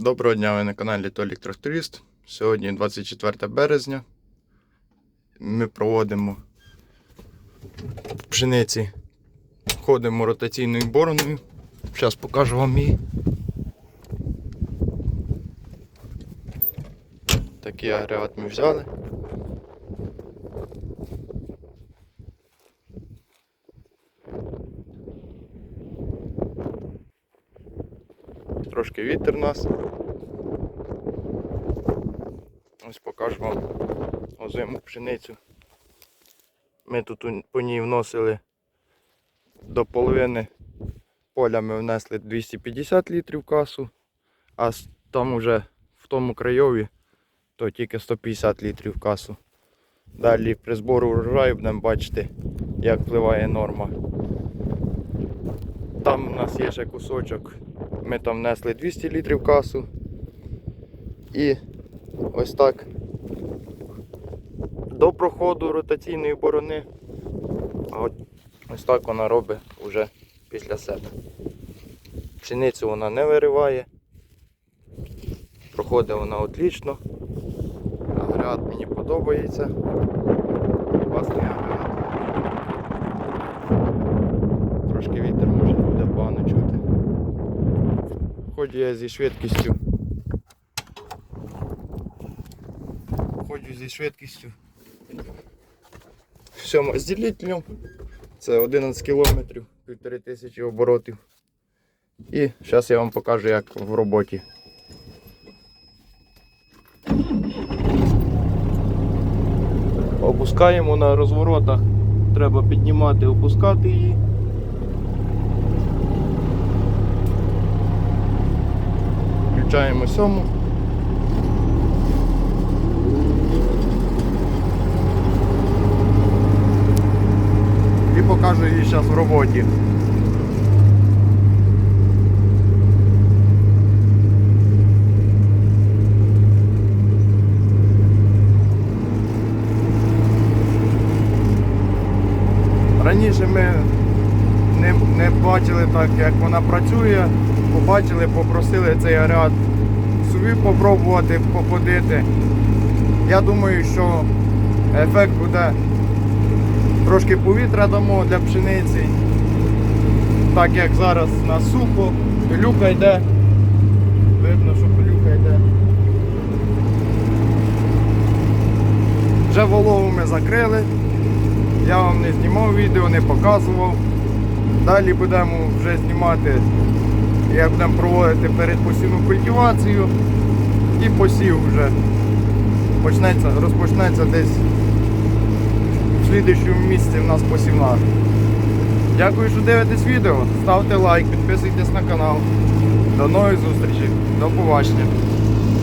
Доброго дня, ви на каналі Толік Тракторист. Сьогодні 24 березня. Ми проводимо пшениці, ходимо ротаційною бороною. Зараз покажу вам її. Такий агрегат ми взяли. Трошки вітер нас. Ось покажу вам озиму пшеницю. Ми тут по ній вносили до половини поля ми внесли 250 літрів касу, а там уже в тому крайові то тільки 150 літрів касу. Далі при збору урожаю будемо бачити, як впливає норма. Там у нас є ще кусочок. Ми там внесли 200 літрів касу. І ось так. До проходу ротаційної борони. А ось так вона робить вже після себе. Пшеницю вона не вириває. Проходить вона отлично. Агрегат мені подобається. Класний агрегат. Трошки вітер може буде погано чути. Ходжу я зі швидкістю. Ходжу зі швидкістю. Сьома з ділителем. Це 11 кілометрів, півтори тисячі оборотів. І зараз я вам покажу, як в роботі. Опускаємо на розворотах. Треба піднімати, опускати її. Включаємо сьому. І покажу її зараз в роботі. Раніше ми не, не бачили так, як вона працює. Побачили, попросили цей агрегат собі попробувати походити. Я думаю, що ефект буде трошки повітря дамо для пшениці. Так як зараз на сухо, пилюка йде. Видно, що пилюка йде. Вже вологу ми закрили. Я вам не знімав відео, не показував. Далі будемо вже знімати, як будемо проводити передпосівну культивацію і посів вже. Почнеться, розпочнеться десь в слідчому місці в нас посівна. Дякую, що дивитесь відео. Ставте лайк, підписуйтесь на канал. До нових зустрічей. До побачення.